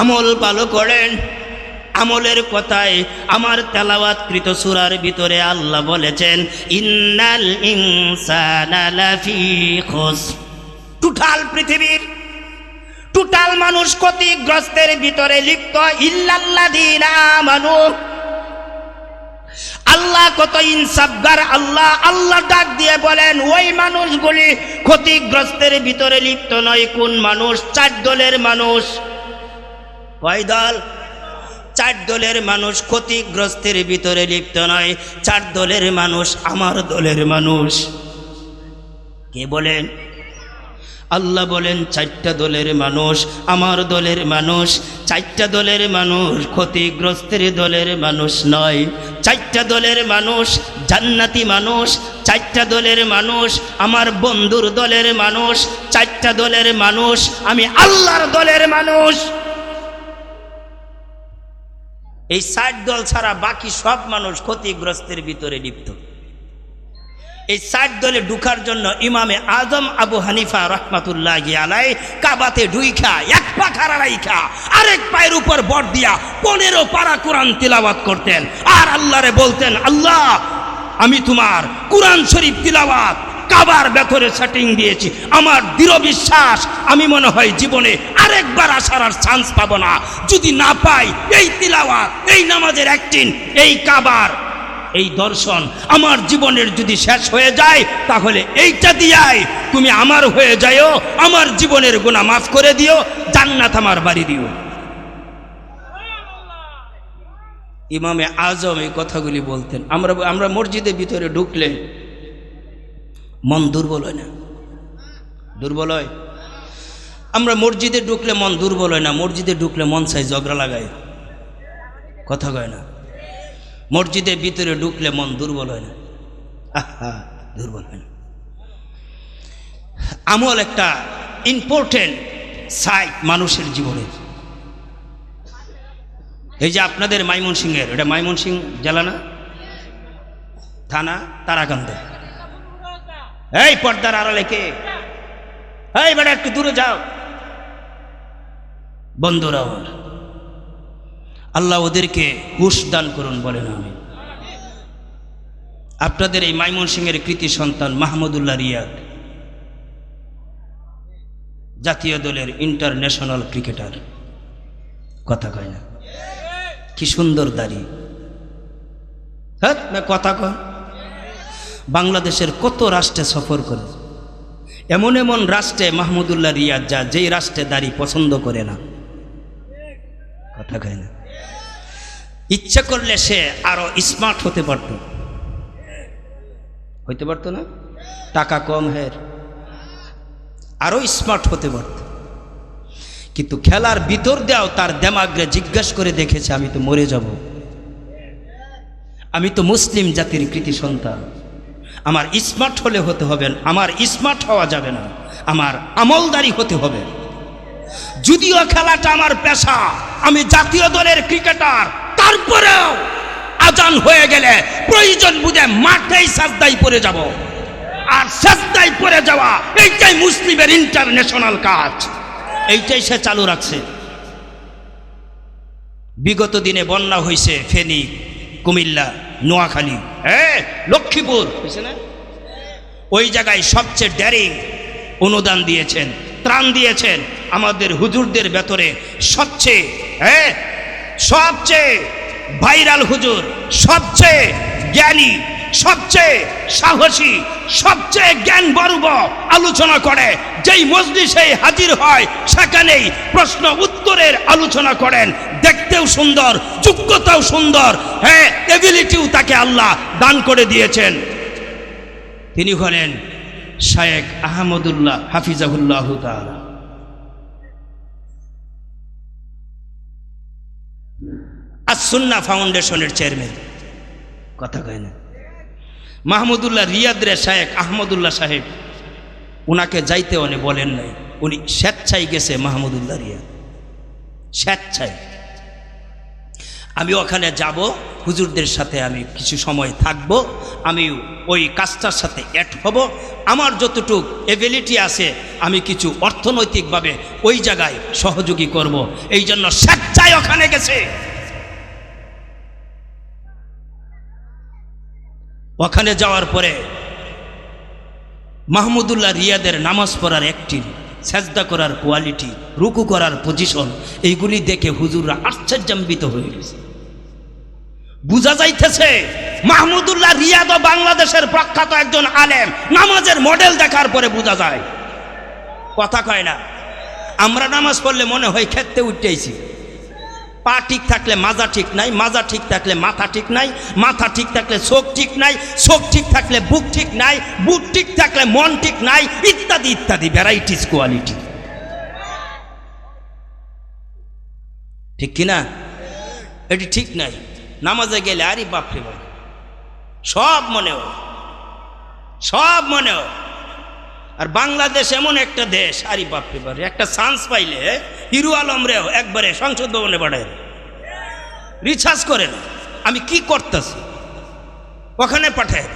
আমল ভালো করেন। আমলের কথায় আমার তেলাওয়াতকৃত সুরার ভিতরে আল্লাহ বলেছেন, ইন্নাল লাফি খুসর। টোটাল পৃথিবীর, টোটাল মানুষ ক্ষতিগ্রস্তের ভিতরে লিপ্ত আমানু। আল্লাহ কত ইনসাফগার আল্লাহ আল্লাহ ডাক দিয়ে বলেন, ওই মানুষগুলি ক্ষতিগ্রস্তের ভিতরে লিপ্ত নয়, কোন মানুষ? চার দলের মানুষ। কয় দল? চার দলের মানুষ ক্ষতিগ্রস্তের ভিতরে লিপ্ত নয়। চার দলের মানুষ আমার দলের মানুষ। কে বলেন? আল্লাহ বলেন, চারটা দলের মানুষ আমার দলের মানুষ। চারটা দলের মানুষ ক্ষতিগ্রস্তের দলের মানুষ নয়। চারটা দলের মানুষ জান্নাতি মানুষ। চারটা দলের মানুষ আমার বন্ধুর দলের মানুষ। চারটা দলের মানুষ আমি আল্লাহর দলের মানুষ। এই ষাট দল ছাড়া বাকি সব মানুষ ক্ষতিগ্রস্তের ভিতরে লিপ্ত। এই ষাট দলে ঢুকার জন্য ইমামে আজম আবু হানিফা রহমাতুল্লাহ আলাই কাবাতে ঢুইখা, এক পা খাড়া রাইখা, আরেক পায়ের উপর বর দিয়া পনেরো পারা কোরআন তিলাওয়াত করতেন। আর আল্লাহরে বলতেন, আল্লাহ, আমি তোমার কোরআন শরীফ তিলাওয়াত কাবার ভেতরে সেটিং দিয়েছি। আমার দৃঢ় বিশ্বাস, আমি মনে হয় জীবনে আরেকবার আসার আর চান্স পাবো না। যদি না পাই, এই তিলাওয়াত, এই নামাজের একটিন এই কাবার, এই দর্শন আমার জীবনের যদি শেষ হয়ে যায়, তাহলে এইটা দিয়াই তুমি আমার হয়ে যাও আমার জীবনের গুণা মাফ করে দিও, জান্নাত আমার বাড়ি দিও। ইমামে আজম এই কথাগুলি বলতেন। আমরা আমরা মসজিদের ভিতরে ঢুকলে মন দুর্বল হয় না। দুর্বল হয়? আমরা মসজিদে ঢুকলে মন দুর্বল হয় না, মসজিদে ঢুকলে মন চাই ঝগড়া লাগায়। কথা কয় না। মসজিদের ভিতরে ঢুকলে মন দুর্বল হয় না। দুর্বল হয় না। আমল একটা ইম্পর্টেন্ট সাইট মানুষের জীবনে। এই যে আপনাদের মাইমন সিংয়ের এটা মাইমন সিং জেলা না? থানা, তারাকান্দে। এই পর্দার আড়ালে কে? এই বেটা, একটু দূরে যাও। বন্ধুরা আমার আল্লাহ ওদেরকে হুশ দান করুন বলেন আমি আপনাদের এই মাইমন সিংয়ের কৃতি সন্তান মাহমুদুল্লাহ রিয়াদ, জাতীয় দলের ইন্টারন্যাশনাল ক্রিকেটার। কথা কয় না? কি সুন্দর দাড়ি। হ্যাঁ কথা কয়। বাংলাদেশের কত রাষ্ট্রে সফর করে? এমন এমন রাষ্ট্রে মাহমুদুল্লাহ রিয়াদ যা যেই রাষ্ট্রে দাড়ি পছন্দ করে না। কথা কয় না। ইচ্ছা করলে সে আরও স্মার্ট হতে পারত। হইতে পারতো না? টাকা কম হের। আরও স্মার্ট হতে পারত। কিন্তু খেলার ভিতর দেও তার দেমাগ্রে জিজ্ঞাসা করে দেখেছে, আমি তো মরে যাব। আমি তো মুসলিম জাতির কৃতি সন্তান। আমার স্মার্ট হলে হতে হবে, আমার স্মার্ট হওয়া যাবে না, আমার আমলদারি হতে হবে। যদিও খেলাটা আমার পেশা, আমি জাতীয় দলের ক্রিকেটার তারপরেও আজান হয়ে গেলে প্রয়োজন বুঝে মাঠেই সাজদাই পড়ে যাব। আর সাজদাই পড়ে যাওয়া, এইটাই মুসলিমের ইন্টারন্যাশনাল কাজ। এইটাই সে চালু রাখছে। বিগত দিনে বন্যা হয়েছে ফেনী, কুমিল্লা নোয়াখালী। হ্যাঁ লক্ষ্মীপুর। না ওই জায়গায় সবচেয়ে ড্যারিং অনুদান দিয়েছেন ত্রাণ দিয়েছেন আমাদের হুজুরদের ভেতরে সবচেয়ে হ্যাঁ সবচেয়ে ভাইরাল হুজুর সবচেয়ে জ্ঞানী। সবচেয়ে সাহসী, সবচেয়ে জ্ঞান বর্ব আলোচনা করে। যেই মজলিসে হাজির হয়, সেখানেই প্রশ্ন উত্তরের আলোচনা করেন। দেখতেও সুন্দর, যোগ্যতাও সুন্দর। হ্যাঁ এবিলিটিও তাকে আল্লাহ দান করে দিয়েছেন। তিনি হলেন শায়েক আহমদুল্লাহ হাফিজাহুল্লাহ আসুন্না ফাউন্ডেশনের চেয়ারম্যান। কথা কয় না। মাহমুদুল্লাহ রিয়াদরে শায়েক আহমদুল্লাহ সাহেব ওনাকে যাইতে উনি বলেন নাই। উনি স্বেচ্ছায় গেছে মাহমুদুল্লাহ রিয়াদ। স্বেচ্ছায়। আমি ওখানে যাব, হুজুরদের সাথে আমি কিছু সময় থাকব, আমি ওই কাজটার সাথে অ্যাড হব। আমার যতটুক এবিলিটি আছে, আমি কিছু অর্থনৈতিকভাবে ওই জায়গায় সহযোগী করব। এই জন্য স্বেচ্ছায় ওখানে গেছে। ওখানে যাওয়ার পরে মাহমুদুল্লাহ রিয়াদের নামাজ পড়ার একটি সেজদা করার কোয়ালিটি, রুকু করার পজিশন, এইগুলি দেখে হুজুররা আশ্চর্যান্বিত হয়ে গেছে। বুঝা যাইতেছে, মাহমুদুল্লাহ রিয়াদ বাংলাদেশের প্রখ্যাত একজন আলেম, নামাজের মডেল দেখার পরে বোঝা যায়। কথা কয় না, আমরা নামাজ পড়লে মনে হয় খেতে উঠতেইছি পা ঠিক থাকলে মাজা ঠিক নাই, মাজা ঠিক থাকলে মাথা ঠিক নাই, মাথা ঠিক থাকলে চোখ ঠিক নাই, চোখ ঠিক থাকলে বুক ঠিক নাই, বুক ঠিক থাকলে মন ঠিক নাই, ইত্যাদি ইত্যাদি ভ্যারাইটিস কোয়ালিটি ঠিক কিনা? এটি ঠিক নাই। নামাজে গেলে, আরে বাপরে বাপ, সব মনে হয়, সব মনে হয়। আর বাংলাদেশ এমন একটা দেশ, আরে বাপরে বাপরে, একটা চান্স পাইলে হিরু আলম রেও একবারে সংসদ ভবনে পাঠায় রিচার্জ করে না আমি কি করতেছি? ওখানে পাঠায়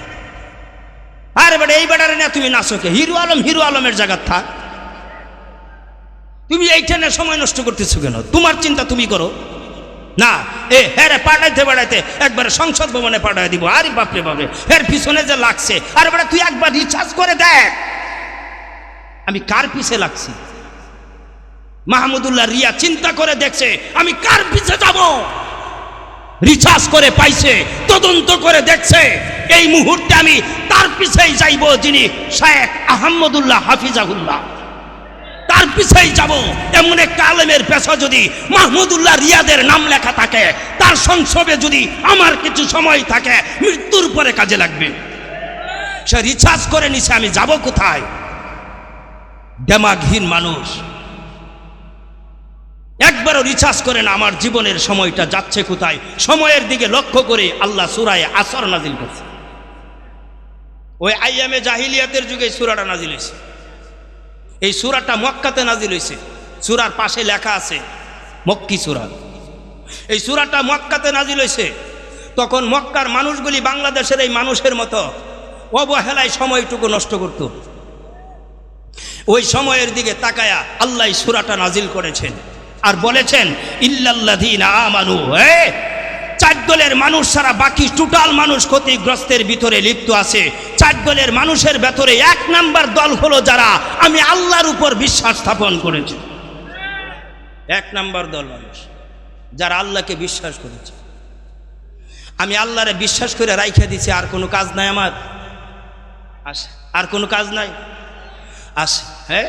আরে বেটা, এই বেটারে না তুমি নাচকে হিরু আলম, হিরু আলমের জায়গা থাক। তুমি এইখানে সময় নষ্ট করতেছো কেন? তোমার চিন্তা তুমি করো। না, এ হ্যাঁ পাঠাইতে পাঠাইতে একবারে সংসদ ভবনে পাঠাই দিব। আরে বাপরে বাপরে, এর পিছনে যে লাগছে। আরে বেটা, তুই একবার রিচার্জ করে দেখ। আমি কার পিছে লাগছি? মাহমুদুল্লাহ রিয়া চিন্তা করে দেখছে, আমি কার পিছে যাব? রিচার্জ করে পাইছে, তদন্ত করে দেখছে, এই মুহূর্তে আমি তার পিছেই যাইব যিনি শায়েখ আহমদুল্লাহ হাফিজাহুল্লাহ। তার পিছেই যাব, এমন একটা আলেমের পেশা যদি মাহমুদুল্লাহ রিয়াদের নাম লেখা থাকে, তার সংসবে যদি আমার কিছু সময় থাকে, মৃত্যুর পরে কাজে লাগবে। সে রিচার্জ করে নিছে, আমি যাব কোথায়? দেমাগহীন মানুষ। একবারও রিচার্জ করে না, আমার জীবনের সময়টা যাচ্ছে কোথায়? সময়ের দিকে লক্ষ্য করে আল্লাহ সুরায় আসর নাজিল করছে। ওই আইয়ামে জাহিলিয়াতের যুগে সুরাটা নাজিল হয়েছে। এই সুরাটা মক্কাতে নাজিল হয়েছে। সুরার পাশে লেখা আছে, মক্কি সুরা। এই সুরাটা মক্কাতে নাজিল হয়েছে। তখন মক্কার মানুষগুলি বাংলাদেশের এই মানুষের মতো অবহেলায় সময়টুকু নষ্ট করত। ওই সময়ের দিকে তাকায়া আল্লাহ সুরাটা নাজিল করেছেন আর বলেছেন আমানু। চার দলের মানুষ ছাড়া বাকি টোটাল মানুষ ক্ষতিগ্রস্তের ভিতরে লিপ্ত আছে। চার দলের মানুষের ভেতরে এক নাম্বার দল হলো যারা আমি আল্লাহর উপর বিশ্বাস স্থাপন করেছি। এক নাম্বার দল মানুষ যারা আল্লাহকে বিশ্বাস করেছে। আমি আল্লাহরে বিশ্বাস করে রাইখা দিছি, আর কোনো কাজ নাই আমার? আসে। আর কোনো কাজ নাই? আসে। হ্যাঁ?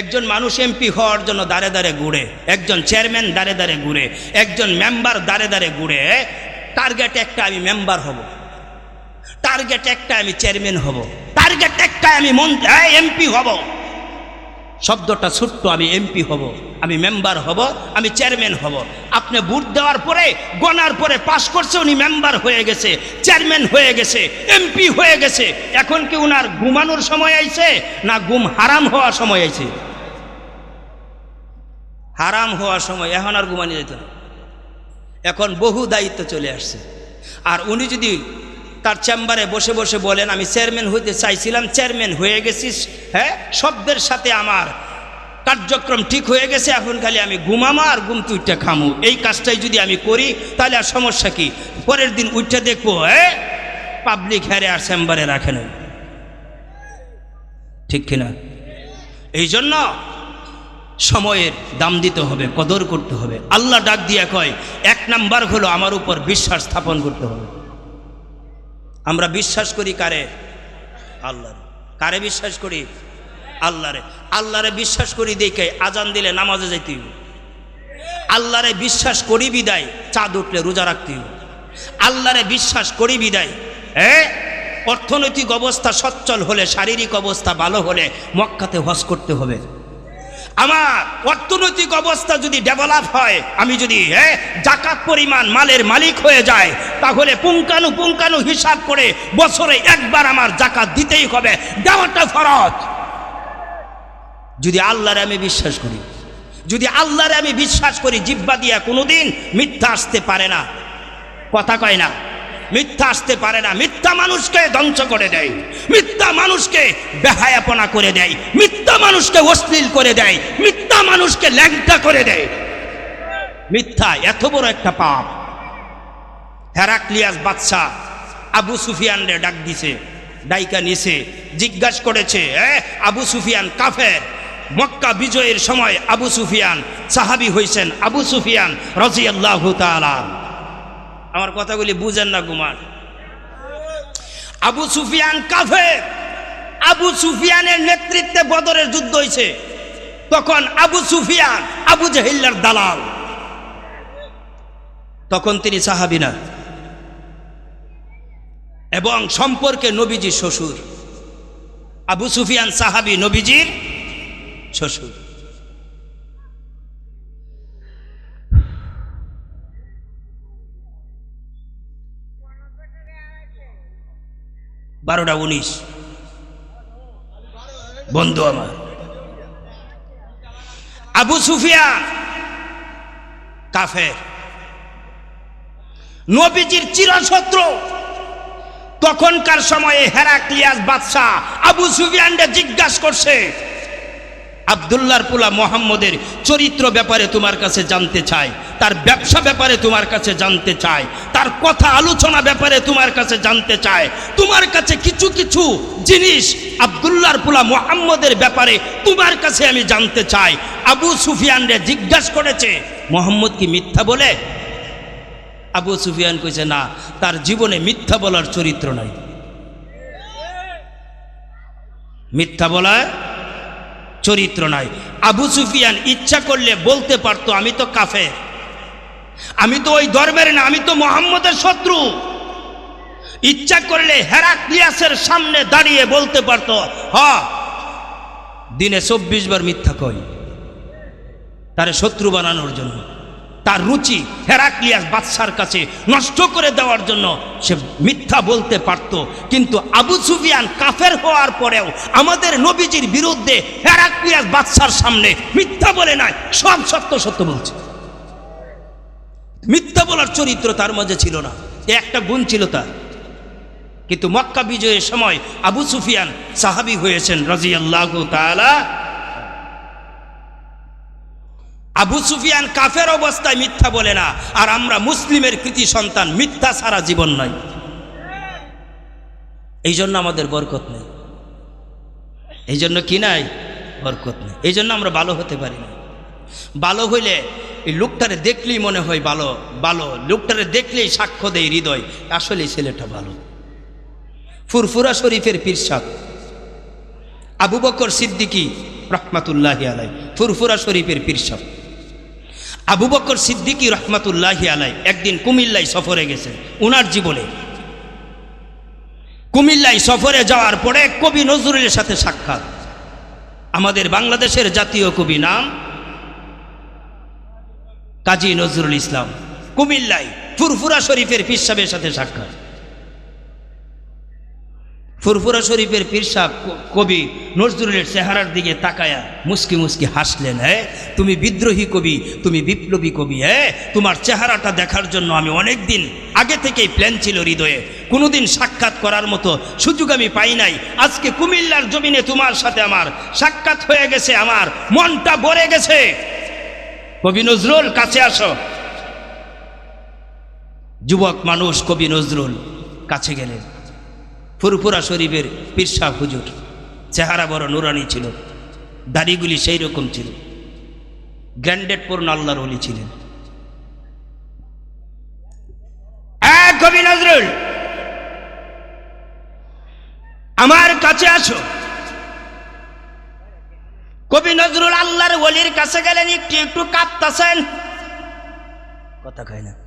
একজন মানুষ এমপি হওয়ার জন্য দাঁড়ে দাঁড়ে ঘুরে, একজন চেয়ারম্যান দাঁড়ে দাঁড়ে ঘুরে, একজন মেম্বার দাঁড়ে দাঁড়ে ঘুরে টার্গেট একটা আমি মেম্বার হব, টার্গেট একটা আমি চেয়ারম্যান হব, টার্গেট একটা আমি মন্ত্রী এমপি হব। শব্দটা ছোট্ট, আমি এমপি হব, আমি মেম্বার হব, আমি চেয়ারম্যান হব। আপনি ভোট দেওয়ার পরে, গণার পরে পাশ করছে, উনি মেম্বার হয়ে গেছে চেয়ারম্যান হয়ে গেছে এমপি হয়ে গেছে। এখন কি উনার ঘুমানোর সময় আইছে, না ঘুম হারাম হওয়ার সময় আইছে? হারাম হওয়ার সময়, এখন আর ঘুমানি যেত এখন বহু দায়িত্ব চলে আসছে। আর উনি যদি তার চেম্বারে বসে বসে বলেন, আমি চেয়ারম্যান হইতে চাইছিলাম, চেয়ারম্যান হয়ে গেছিস হ্যাঁ? শব্দের সাথে আমার কার্যক্রম ঠিক হয়ে গেছে, এখন খালি আমি ঘুমামা আর ঘুম তুইটা খামু। এই কাজটাই যদি আমি করি, তাহলে আর সমস্যা কি? পরের দিন উঠে দেখব হ্যাঁ পাবলিক হ্যারে আর চেম্বারে রাখে না ঠিক কিনা? এই জন্য সময়ের দাম দিতে হবে, কদর করতে হবে। আল্লাহ ডাক দিয়ে কয়, এক নাম্বার হলো আমার উপর বিশ্বাস স্থাপন করতে হবে। আমরা বিশ্বাস করি কারে? আল্লাহর। কারে বিশ্বাস করি? আল্লাহরে। আল্লাহরে বিশ্বাস করি দেখে আজান দিলে নামাজে হইব। আল্লাহরে বিশ্বাস করি বিদায়, চাঁদ উঠলে রোজা রাখতে আল্লাহরে বিশ্বাস করি বিদায় হ্যাঁ অর্থনৈতিক অবস্থা সচ্ছল হলে, শারীরিক অবস্থা ভালো হলে মক্কাতে হজ করতে হবে। আমার অর্থনৈতিক অবস্থা যদি ডেভেলপ হয়, আমি যদি হ্যাঁ জাকাত পরিমাণ মালের মালিক হয়ে যায় তাহলে পুঙ্কানু পুঙ্কানু হিসাব করে বছরে একবার আমার জাকাত দিতেই হবে। দেওয়াটা ফরজ। যদি আল্লাহরে আমি বিশ্বাস করি, যদি আল্লাহরে আমি বিশ্বাস করি জিব্বা দিয়া কোনোদিন মিথ্যা আসতে পারে না। কথা কয় না। মিথ্যা আসতে পারে না। মিথ্যা মানুষকে ধ্বংস করে দেয়। মিথ্যা মানুষকে বেহায়াপনা করে দেয়। মিথ্যা মানুষকে অশ্লীল করে দেয়। মিথ্যা মানুষকে ল্যাংটা করে দেয়। মিথ্যা এত বড় একটা পাপ। হেরাক্লিয়াস বাদশাহ আবু সুফিয়ানরে ডাক দিছে, ডাইকা নিছে, জিজ্ঞাসা করেছে আবু সুফিয়ান কাফের? মক্কা বিজয়ের সময় আবু সুফিয়ান সাহাবি হয়েছেন আবু সুফিয়ান রাজিয়াল্লাহু তাআলা আমার কথাগুলি বুঝেন না গুমার আবু সুফিয়ান কাফের। আবু সুফিয়ানের নেতৃত্বে বদরের যুদ্ধ হয়েছে। তখন আবু সুফিয়ান আবু জাহিল্লার দালাল। তখন তিনি সাহাবি না। এবং সম্পর্কে নবীজি শ্বশুর। আবু সুফিয়ান সাহাবি নবীজির শ্বশুর। বারোটা উনিশ। বন্ধু আমার। আবু সুফিয়া কাফের। নবীজির চিরশত্রু। তখনকার সময়ে হেরাক্লিয়াস বাদশাহ আবু সুফিয়ানকে জিজ্ঞাসা করছে আবদুল্লাহর পোলা মোহাম্মদের চরিত্র ব্যাপারে তোমার কাছে জানতে চাই তার ব্যবসা ব্যাপারে তোমার কাছে জানতে চাই তার কথা আলোচনা ব্যাপারে তোমার কাছে জানতে চাই তোমার কাছে কিছু কিছু জিনিস আবদুল্লাহর পোলা মোহাম্মদের ব্যাপারে তোমার কাছে আমি জানতে চাই। আবু সুফিয়ানরে জিজ্ঞাসা করেছে, মোহাম্মদ কি মিথ্যা বলে? আবু সুফিয়ান কইছে, না, তার জীবনে মিথ্যা বলার চরিত্র নাই। মিথ্যা বলার চরিত্র নয় আবু সুফিয়ান ইচ্ছা করলে বলতে পারতো, আমি তো কাফে আমি তো ওই ধর্মের না, আমি তো মোহাম্মদের শত্রু। ইচ্ছা করলে হেরাক্লিয়াসের সামনে দাঁড়িয়ে বলতে পারত, হ, দিনে চব্বিশ বার মিথ্যা কই। তারে শত্রু বানানোর জন্য। তার রুচি হেরাক্লিয়াস বাদশার কাছে নষ্ট করে দেওয়ার জন্য সে মিথ্যা বলতে পারত। কিন্তু আবু সুফিয়ান কাফের হওয়ার পরেও আমাদের নবীজির বিরুদ্ধে হেরাক্লিয়াস বাদশার সামনে মিথ্যা বলে নাই, সব সত্য সত্য বলছে। মিথ্যা বলার চরিত্র তার মাঝে ছিল না, এ একটা গুণ ছিল তার। কিন্তু মক্কা বিজয়ের সময় আবু সুফিয়ান সাহাবি হয়েছেন রাজিয়াল্লাহ তাআলা আবু সুফিয়ান কাফের অবস্থায় মিথ্যা বলে না। আর আমরা মুসলিমের কৃতি সন্তান, মিথ্যা সারা জীবন নয়। এই জন্য আমাদের বরকত নেই। এই জন্য কি নাই? বরকত নেই। এই জন্য আমরা ভালো হতে পারি না। ভালো হইলে এই লোকটারে দেখলেই মনে হয় ভালো ভালো। লোকটারে দেখলেই সাক্ষ্য দেয় হৃদয়। আসলে ছেলেটা ভালো। ফুরফুরা শরীফের পীরসাদ। আবু বকর সিদ্দিকী রহমাতুল্লাহ আলাই ফুরফুরা শরীফের পীরসাদ। আবু বকর সিদ্দিকী রহমাতুল্লাহ আলাই একদিন কুমিল্লায় সফরে গেছেন। উনার জীবনে। কুমিল্লায় সফরে যাওয়ার পরে কবি নজরুলের সাথে সাক্ষাৎ। আমাদের বাংলাদেশের জাতীয় কবি নাম কাজী নজরুল ইসলাম। কুমিল্লায় ফুরফুরা শরীফের পিসাবের সাথে সাক্ষাৎ। ফুরফুরা শরীফের পীর কবি নজরুলের চেহারার দিকে তাকায়া মুস্কি মুস্কি হাসলেন হ্যাঁ তুমি বিদ্রোহী কবি, তুমি বিপ্লবী কবি হ্যাঁ তোমার চেহারাটা দেখার জন্য আমি অনেক দিন আগে থেকেই প্ল্যান ছিল হৃদয়ে। কোনোদিন সাক্ষাৎ করার মতো সুযোগ আমি পাই নাই। আজকে কুমিল্লার জমিনে তোমার সাথে আমার সাক্ষাৎ হয়ে গেছে, আমার মনটা ভরে গেছে। কবি নজরুল, কাছে আসো। যুবক মানুষ কবি নজরুল কাছে গেলেন। ফুরফুরা শরীফের পিরসা হুজুর। চেহারা বড় নুরানি ছিল। দাড়িগুলি সেই রকম ছিল। গ্র্যান্ডেড পূর্ণ আল্লাহর অলি ছিলেন। কবি নজরুল, আমার কাছে আসো। কবি নজরুল আল্লাহর ওলির কাছে গেলেন, একটু একটু কাঁপতাছেন। কথা কয় না।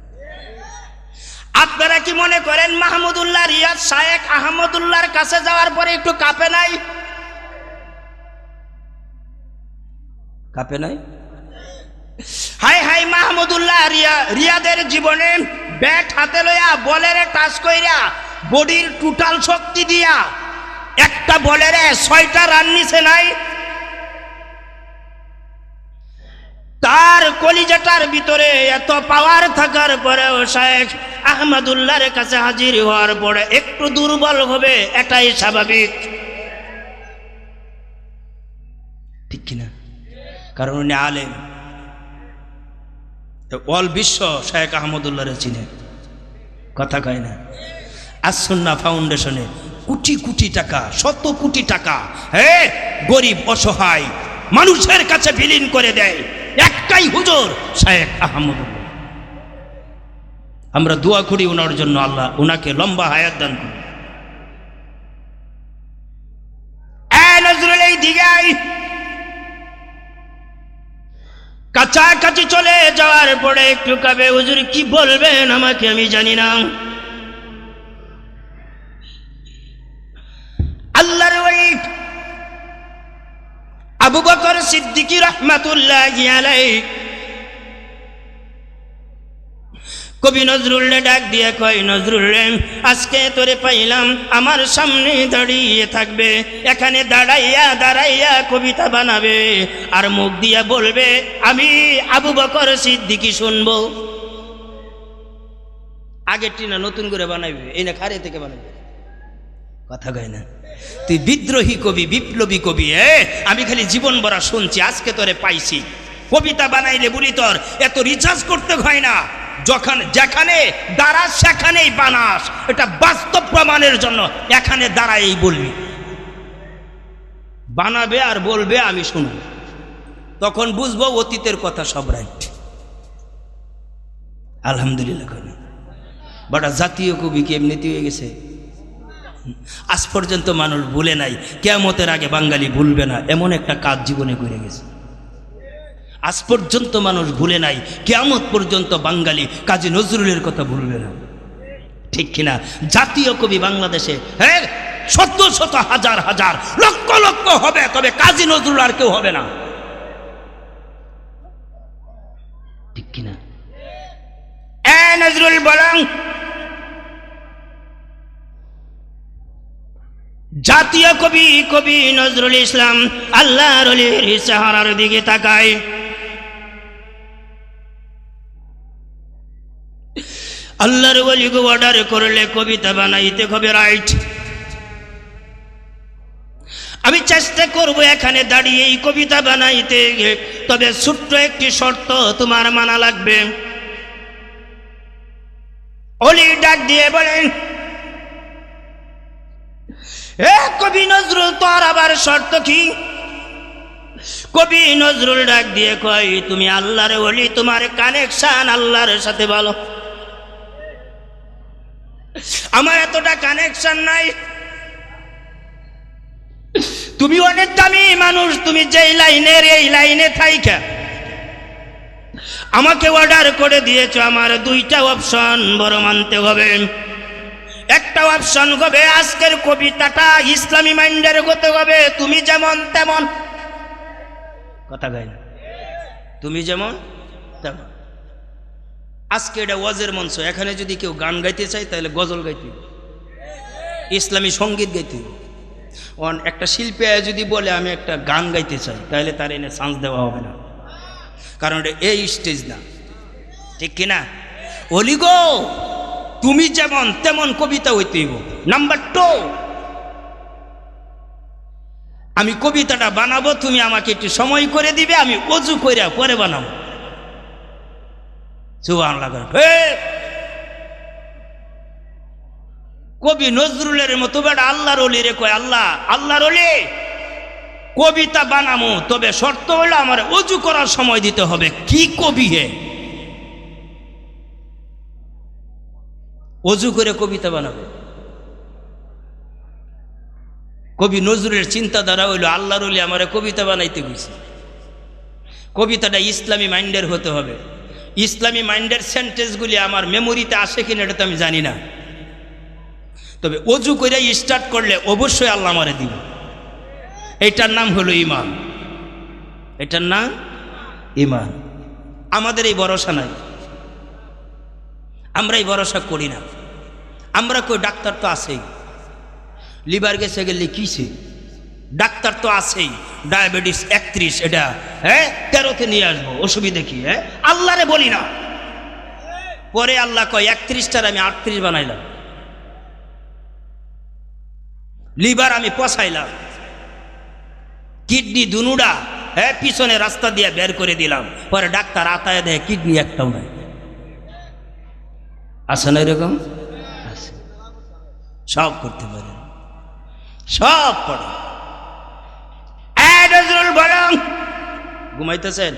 আপনারা কি মনে করেন মাহমুদুল্লাহ রিয়াদ শায়েক আহমদুল্লাহর কাছে যাওয়ার পরে একটু কাঁপে নাই? কাঁপে নাই? হাই হাই, মাহমুদুল্লাহ রিয়া, রিয়াদের জীবনে ব্যাট হাতে লইয়া বলের টাচ কইরা, বডির টোটাল শক্তি দিয়া একটা বলেরে ছয়টা রান নিছে নাই তার কলিজাটার ভিতরে এত পাওয়ার থাকার পরেও শেখ আহমদুল্লাহর কাছে হাজির হওয়ার পরে একটু দুর্বল হবে, এটাই স্বাভাবিক। ঠিক কিনা? কারণ উনি আলেম। অল বিশ্ব শেখ আহমদুল্লাহরে চিনে। কথা কয় না। আসন্না ফাউন্ডেশনে কোটি কোটি টাকা, শত কোটি টাকা হ্যাঁ গরিব, অসহায় মানুষের কাছে বিলীন করে দেয়। একটাই হুজুর শেখ আহমদুল্লাহ। আমরা দোয়া করি ওনার জন্য আল্লাহ ওনাকে লম্বা হায়াত দান করি নজরুল এই দিঘায়। কাছাকাছি চলে যাওয়ার পরে একটু কাবে হুজুর কি বলবেন আমাকে আমি জানি না। আল্লাহর ওই আবু বকর সিদ্দিকী রহমাতুল্লাহ আলাই কবি নজরুল ডাক দিয়ে কয় নজরুল আজকে তোরে পাইলাম, আমার সামনে দাঁড়িয়ে থাকবে, এখানে দাঁড়াইয়া দাঁড়াইয়া কবিতা বানাবে, আর মুখ দিয়া বলবে, আমি আবু বকর সিদ্দিকি শুনব। আগেরটি না নতুন করে বানাইবে? এই না খারে থেকে বানাবে কথা কয় না। তুই বিদ্রোহী কবি, বিপ্লবী কবি, এ? আমি খালি জীবন ভরা শুনছি, আজকে তোরে পাইছি। কবিতা বানাইলে বলি তোর, এত রিচার্জ করতে হয় না। যখন যেখানে দাঁড়াস, সেখানেই বানাস। এটা বাস্তব প্রমাণের জন্য এখানে দাঁড়াই বলবি। বানাবে আর বলবে, আমি শুনব। তখন বুঝব অতীতের কথা সব রাইট আলহামদুলিল্লাহ বাটা জাতীয় কবি কি এমনিতে হয়ে গেছে? আজ পর্যন্ত মানুষ ভুলে নাই, কেয়ামতের আগে বাঙালি ভুলবে না, এমন একটা কাজ জীবনে করে গেছে। আজ পর্যন্ত মানুষ ভুলে নাই, কেয়ামত পর্যন্ত বাঙালি কাজী নজরুলের কথা ভুলবে না। ঠিক কিনা? জাতীয় কবি বাংলাদেশে হ্যাঁ শত শত হাজার হাজার, লক্ষ লক্ষ হবে, তবে কাজী নজরুল আর কেউ হবে না। ঠিক কিনা? এ নজরুল বলং জাতীয় কবি কবি নজরুল ইসলাম আল্লাহর অলির চেহারার দিকে তাকায়। আল্লাহর অলিকে অর্ডার করলে কবিতা বানাইতে হবে রাইট আমি চেষ্টা করব এখানে দাঁড়িয়ে এই কবিতা বানাইতে, তবে ছোট্ট একটি শর্ত তোমার মানা লাগবে। অলি ডাক দিয়ে বলেন এ কবি নজরুল তোর আবার শর্ত কি? কবি নজরুল ডাক দিয়ে কয়, তুমি আল্লাহর বলি তোমার কানেকশন আল্লাহর সাথে বলো। আমার এতটা কানেকশন নাই। তুমি অনেক দামি মানুষ, তুমি যেই লাইনের এই লাইনে থাইকা। আমাকে অর্ডার করে দিয়েছ, আমার দুইটা অপশন বড় মানতে হবে। একটা অপশন হবে, আজকের কবিতাটা ইসলামী মাইন্ডের হতে হবে। তুমি যেমন তেমন। কথা গাই না? তুমি যেমন তেমন। আজকে এটা ওয়াজের মঞ্চ, এখানে যদি কেউ গান গাইতে চায়, তাহলে গজল গাইতে ইসলামী সংগীত গাইতে। অন, একটা শিল্পী যদি বলে, আমি একটা গান গাইতে চাই তাহলে তার এনে চান্স দেওয়া হবে না। কারণ এটা এই স্টেজ না। ঠিক কিনা? অলিগো তুমি যেমন তেমন কবিতা হইতেইব নাম্বার টু আমি কবিতাটা বানাবো, তুমি আমাকে একটু সময় করে দিবে, আমি অজু করে পরে বানাবো। সুবান কবি নজরুলের মতো বেটা আল্লাহর অলি রে কয়, আল্লাহ, আল্লাহর অলি কবিতা বানামো, তবে শর্ত হলো আমার অজু করার সময় দিতে হবে। কি কবি হে? অজু করে কবিতা বানাবে। কবি নজরুলের চিন্তাধারা হইল, আল্লাহর অলি আমার কবিতা বানাইতে গেছে কবিতাটা ইসলামী মাইন্ডের হতে হবে। ইসলামী মাইন্ডের সেন্টেন্সগুলি আমার মেমোরিতে আসে কিনা এটা তো আমি জানি না। তবে অজু করে স্টার্ট করলে অবশ্যই আল্লাহ আমারে দিব। এটার নাম হলো ইমান এটার নাম ইমান আমাদের এই ভরসা নাই। আমরা এই ভরসা করি না। আমরা কই ডাক্তার তো আছেই। লিভার গেছে গেলে কিসে ডাক্তার তো আছেই। ডায়াবেটিস একত্রিশ, এটা হ্যাঁ? তেরোতে নিয়ে আসব, অসুবিধে কি হ্যাঁ? আল্লাহরে বলি না। পরে আল্লাহ কয়, একত্রিশটার আমি আটত্রিশ বানাইলাম। লিভার আমি পচাইলাম। কিডনি দুনুডা হ্যাঁ? পিছনে রাস্তা দিয়ে বের করে দিলাম। পরে ডাক্তার আতায় দেয়, কিডনি একটাও নাই। আছে না এরকম। সব করতে পারেন সব পড়ে। বলং। ঘুমাইতেছেন?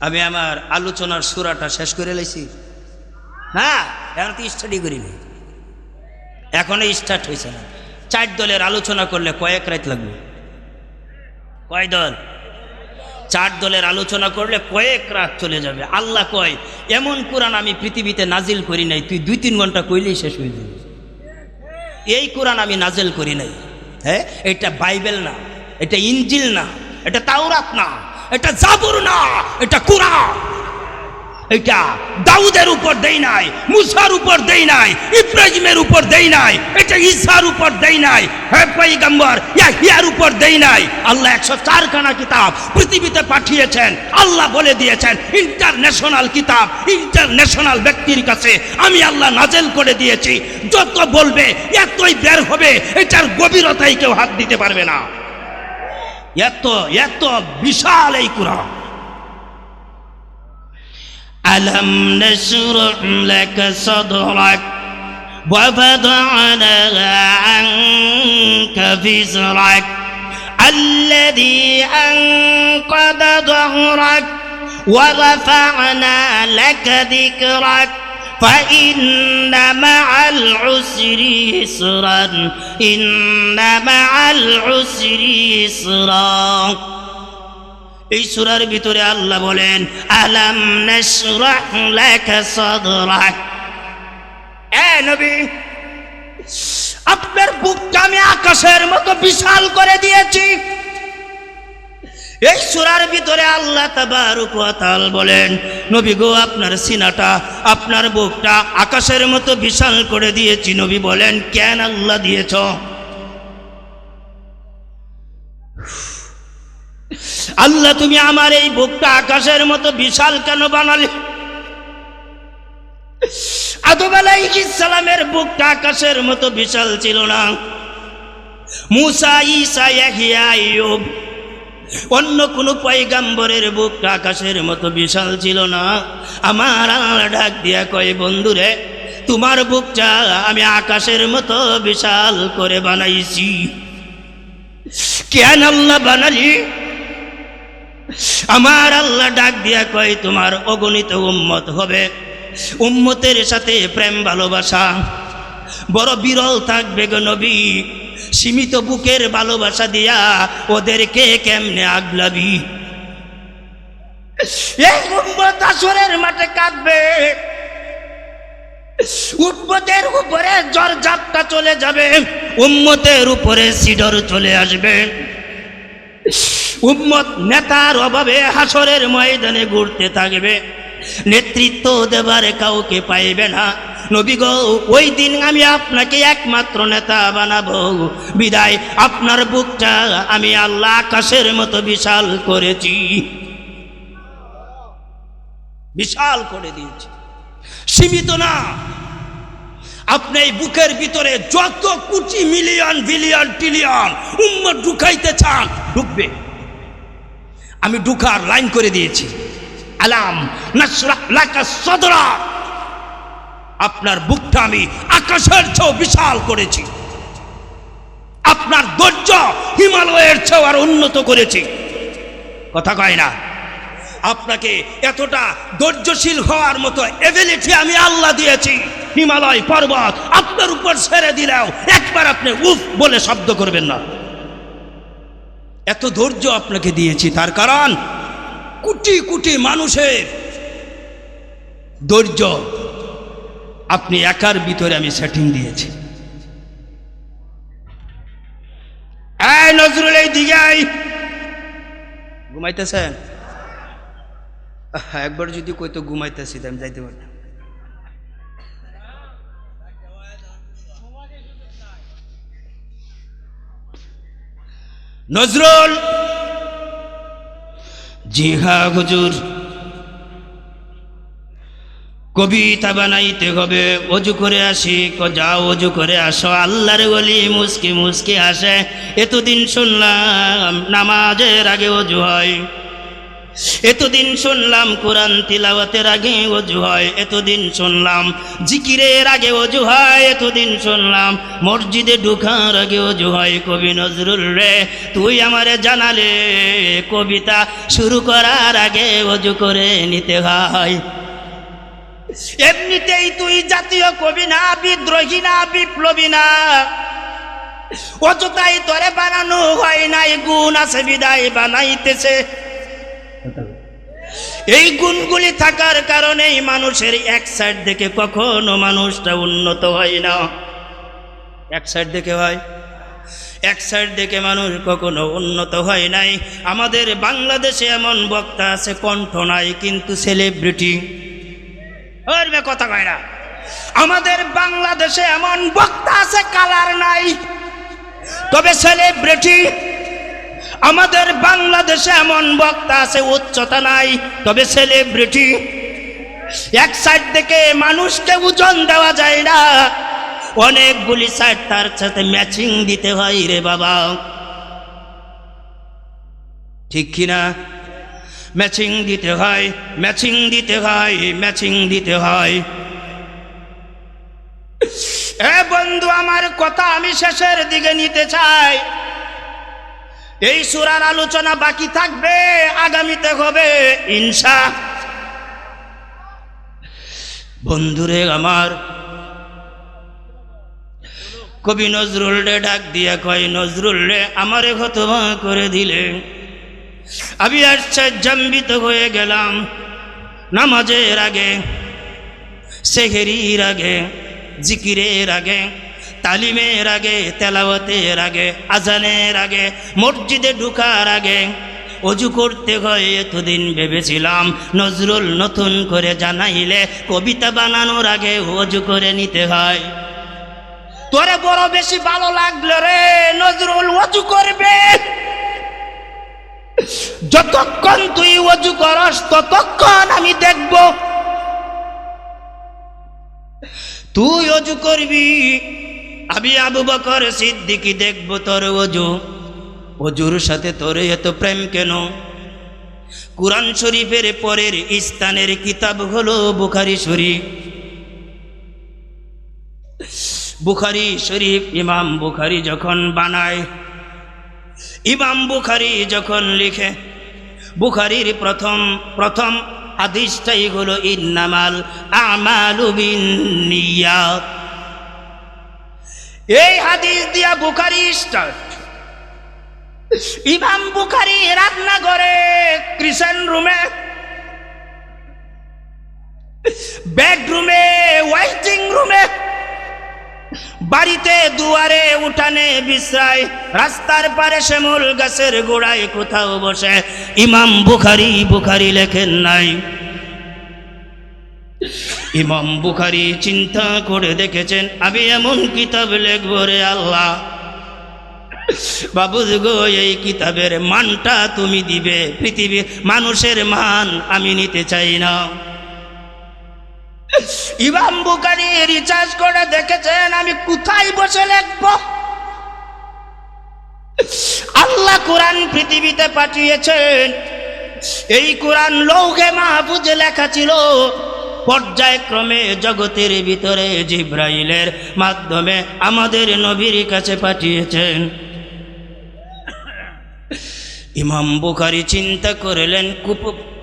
আমি আমার আলোচনার সুরাটা শেষ করে লাইছি। হ্যাঁ এখন তো স্টাডি করিনি এখনও স্টার্ট হয়েছে না। চার দলের আলোচনা করলে কয়েক রাত লাগবে। কয় দল? চার দলের আলোচনা করলে কয়েক রাত চলে যাবে। আল্লাহ কয়, এমন কোরআন আমি পৃথিবীতে নাজিল করি নাই, তুই দুই তিন ঘণ্টা কইলেই শেষ হয়ে যাবে। এই কোরআন আমি নাজেল করি নাই। হ্যাঁ এটা বাইবেল না, এটা ইঞ্জিল না, এটা তাওরাত না, এটা জাবুর না, এটা কোরআন। এটা দাউদের উপর দেই নাই, মুসার উপর দেই নাই, ইব্রাহিমের উপর দেই নাই, এটা ঈসার উপর দেই নাই হ্যাঁ পয়গম্বর ইয়াহিয়ার উপর দেই নাই। আল্লাহ একশো চারখানা কিতাব পৃথিবীতে পাঠিয়েছেন, আল্লাহ বলে দিয়েছেন, ইন্টারন্যাশনাল কিতাব, ইন্টারন্যাশনাল ব্যক্তির কাছে আমি আল্লাহ নাজেল করে দিয়েছি। যত বলবে, এতই বের হবে, এটার গভীরতায় কেউ হাত দিতে পারবে না। এত এত বিশাল এই কোরআন। ألم نشرح لك صدرك ووضعنا عنك فزرك الذي أنقض ظهرك ورفعنا لك ذكرك فإن مع العسر يسرا إن مع العسر يسرا এই সুরার ভিতরে আল্লাহ বলেন, আলাম নবী, আপনার বুকটা আমি আকাশের মতো বিশাল করে দিয়েছি। এই সুরার ভিতরে আল্লাহ তাআলা বলেন, নবী গো, আপনার সিনাটা, আপনার বুকটা আকাশের মতো বিশাল করে দিয়েছি। নবী বলেন, কেন আল্লাহ দিয়েছ? আল্লাহ, তুমি আমার এই বুকটা আকাশের মতো বিশাল কেন বানালে? আদম সালামের বুকটা আকাশের মতো বিশাল ছিল না। মুসা ইসা ইয়াহিয়া অন্য কোনো পয়গাম্বরের বুকটা আকাশের মতো বিশাল ছিল না। আমার আল্লাহ ডাক দিয়া কয়, বন্ধুরে, তোমার বুকটা আমি আকাশের মতো বিশাল করে বানাইছি। কেন আল্লাহ বানালি? আমার আল্লাহ ডাক দিয়া কয়, তোমার অগণিত উম্মত হবে। উম্মতের সাথে প্রেম, ভালোবাসা। বড় বিরল থাকবে গো নবী। সীমিত বুকের ভালোবাসা দিয়া ওদেরকে কেমনে আগলাবি? এই উম্মত আসরের মাঠে কাঁদবে। উম্মতের উপরে জ্বর জাপটা চলে যাবে। উম্মতের উপরে সিডর চলে আসবে। উম্মত নেতার অভাবে হাসরের ময়দানে ঘুরতে থাকবে। নেতৃত্ব দেবার কাউকে পাইবে না। নবী গো, ওই দিন আমি আপনাকে একমাত্র নেতা বানাবো। বিদায়, আপনার বুকটা আমি আল্লাহ আকাশের মতো বিশাল করেছি। বিশাল করে দিয়েছি। সীমিত না। আপনি বুকের ভিতরে যত কোটি মিলিয়ন, বিলিয়ন ট্রিলিয়ন উম্মত ঢুকাইতে চান, ঢুকবে। আমি ঢুকার লাইন করে দিয়েছি। আলাম সদরা। আপনার বুকটা আমি আকাশের চেয়েও বিশাল করেছি। আপনার ধৈর্য হিমালয়ের চেয়েও আর উন্নত করেছি। কথা কয় না? আপনাকে এতটা ধৈর্যশীল হওয়ার মতো এবিলিটি আমি আল্লাহ দিয়েছি। হিমালয় পর্বত আপনার উপর ছেড়ে দিলেও একবার আপনি উফ বলে শব্দ করবেন না। এত ধৈর্য আপনাকে দিয়েছি, তার কারণ কোটি কোটি মানুষের ধৈর্য আপনি একার ভিতরে আমি সেটিং দিয়েছি। নজরুল, এই দিকে আই। ঘুমাইতেছেন? একবার যদি ঘুমাইতেছি তো আমি যাইতে পারতাম। নজরুল। জি হা হুজুর। কবিতা বানাইতে হবে, অজু করে আসি যাও অজু করে আসো, আল্লাহর বলি মুসকি মুসকি আসে এতদিন শুনলাম, নামাজের আগে অজু হয়। এতদিন শুনলাম কোরআন তিলাওয়াতের আগে অজু হয়, এতদিন শুনলাম জিকিরের আগে অজু হয়, এতদিন শুনলাম মসজিদে ঢুকার আগে অজু হয়। কবি নজরুল রে, তুই আমারে জানালে কবিতা শুরু করার আগে অজু করে নিতে হয়। এমনিতেই তুই জাতীয় কবি না, বিদ্রোহী না, বিপ্লবী না। অযথাই তরে বানানো হয় নাই, গুণ আছে, বিদায় বানাইতেছে। এই গুণগুলি থাকার কারণেই মানুষের এক সাইড থেকে কখনো মানুষটা উন্নত হয় না। এক সাইড থেকে হয় এক সাইড থেকে মানুষ কখনো উন্নত হয় নাই। আমাদের বাংলাদেশে এমন বক্তা আছে, কণ্ঠ নাই, কিন্তু সেলিব্রিটি ওরবে কথা কয় না। আমাদের বাংলাদেশে এমন বক্তা আছে কালার নাই। তবে সেলিব্রিটি আমাদের বাংলাদেশে এমন বক্তা আছে, উচ্চতা নাই, তবে সেলিব্রিটি এক সাইড থেকে মানুষকে ওজন দেওয়া যায় না। অনেকগুলি সাইড তার সাথে ম্যাচিং দিতে হয় রে বাবা। ঠিক কিনা ম্যাচিং দিতে হয় ম্যাচিং দিতে হয় ম্যাচিং দিতে হয়। এ বন্ধু, আমার কথা আমি শেষের দিকে নিতে চাই। এই সুরার আলোচনা বাকি থাকবে, আগামীতে হবে ইনসা বন্ধুরে আমার, কবি নজরুল রে ডাক দিয়া কয় নজরুল রে আমারে হতভা করে দিলে। আমি আশ্চর্যান্বিত হয়ে গেলাম নামাজের আগে, সেহেরির আগে, জিকিরের আগে তালিমের আগে, তেলাওয়াতের আগে, আজানের আগে, মসজিদে ঢুকার আগে অজু করতে হয়, এতদিন ভেবেছিলাম নজরুল নতুন করে জানাইলে কবিতা বানানোর আগে অজু করে নিতে হয়। তোরে বড় বেশি ভালো লাগল রে, নজরুল অজু করবে। যতক্ষণ তুই অজু করস, ততক্ষণ আমি দেখব। তুই অজু করবি আমি আবু বকর সিদ্দিকি দেখব তোর অজু। অজুর সাথে তোর এত প্রেম কেন? কুরআন শরীফের পরের স্থানের কিতাব হলো বুখারি শরীফ। বুখারি শরীফ ইমাম বুখারি যখন বানায়, ইমাম বুখারি যখন লিখে, বুখারির প্রথম প্রথম হাদিসটাই হলো ইন্নামাল আমালু বিন্নিয়াত এই হাদিস দিয়া বুখারি স্টার্ট। ইমাম বুখারি রান্না করে ক্রিসেন রুমে, বেডরুমে, ওয়াইটিং রুমে, বাড়িতে দুয়ারে উঠানে বিশ্রায়, রাস্তার পারে শ্যামল গাছের গোড়ায় কোথাও বসে। ইমাম বুখারি বুখারি লেখেন নাই। ইমাম বুখারি চিন্তা করে দেখেছেন, আমি এমন কিতাব লেখব রে আল্লাহ। বাবু গো, এই কিতাবের মানটা তুমি দিবে পৃথিবীর মানুষের মান আমি নিতে চাই না। ইমাম বুকারি রিচার্জ করে দেখেছেন, আমি কোথায় বসে লিখব? আল্লাহ কোরআন পৃথিবীতে পাঠিয়েছেন। এই কোরআন লৌহে মাহফুজে লেখা ছিল পর্যায়ক্রমে জগতের ভিতরে জিব্রাইলের মাধ্যমে আমাদের নবীর কাছে পাঠিয়েছেন। ইমাম বুখারি চিন্তা করলেন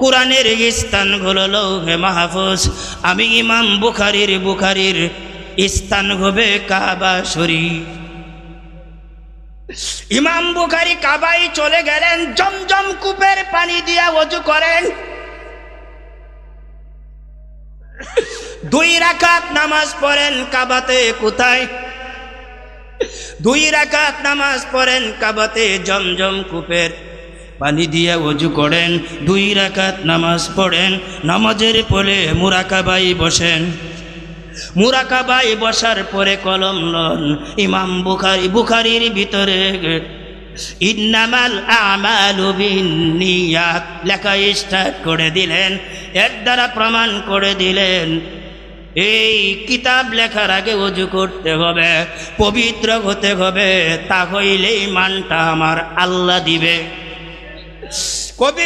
কোরআনের স্থানগুলো লৌহে মাহফুজ। আমি ইমাম বুখারির বুখারির স্থান হবে কাবা শরীফ। ইমাম বুখারি কাবাই চলে গেলেন, জমজম কূপের পানি দিয়া অজু করেন। দুই রাকাত নামাজ পড়েন কাবাতে কোথায়? দুই রাকাত নামাজ পড়েন কাবাতে জমজম কূপের পানি দিয়ে অজু করেন। দুই রাকাত নামাজ পড়েন, নামাজের পরে মুরাকাবাই বসেন। মুরাকাবাই বসার পরে কলম লন, ইমাম বুখারি, বুখারির ভিতরে ইন্নামাল আমালু বিন্নিয়াত লেখা স্টার্ট করে দিলেন, এর দ্বারা প্রমাণ করে দিলেন এই কিতাব লেখার আগে অজু করতে হবে, পবিত্র হতে হবে, তা হইলেই মানটা আমার আল্লাহ দিবে। কবি